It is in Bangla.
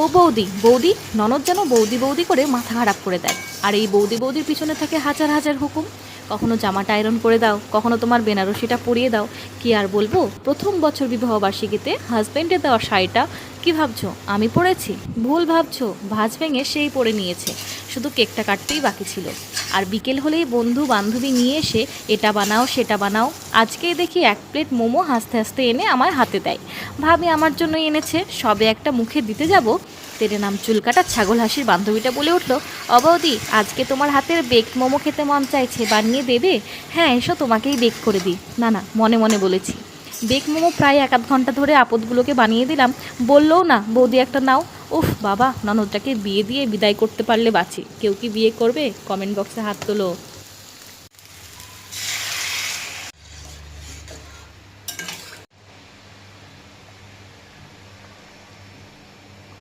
ও বৌদি। বৌদি ননদ যেন বৌদি বৌদি করে মাথা খারাপ করে দেয়। আর এই বৌদি বৌদির পিছনে থাকে হাজার হাজার হুকুম। কখনো জামাটা আয়রন করে দাও, কখনো তোমার বেনারসিটা পরিয়ে দাও। কি আর বলব? প্রথম বছর বিবাহ বার্ষিকীতে হাজবেন্ডে দেওয়া শাড়িটা, কি ভাবছ? আমি পরেছি? ভুল ভাবছ? ভাঁজ ভেঙে সেই পরে নিয়েছে। শুধু কেকটা কাটতেই বাকি ছিল। আর বিকেল হলেই বন্ধু বান্ধবী নিয়ে এসে, এটা বানাও, সেটা বানাও। আজকে দেখি এক প্লেট মোমো হাসতে হাসতে এনে আমার হাতে দেয়। ভাবি আমার জন্য এনেছে, সবে একটা মুখে দিতে যাব। তেরে নাম চুলকাটা ছাগল হাসির বান্ধবীটা বলে উঠল অবৌদি আজকে তোমার হাতের বেক মোমো খেতে মন চাইছে, বানিয়ে দেবে? হ্যাঁ এসো তোমাকেই বেক করে দিই। না না, মনে মনে বলেছি। বেক মোমো প্রায় এক আধ ঘণ্টা ধরে আপদগুলোকে বানিয়ে দিলাম। বললেও না, বৌদি একটা নাও। উফ, বাবা, ননদটাকে বিয়ে দিয়ে বিদায় করতে পারলে বাঁচি। কেউ কি বিয়ে করবে? কমেন্ট বক্সে হাত তোলো।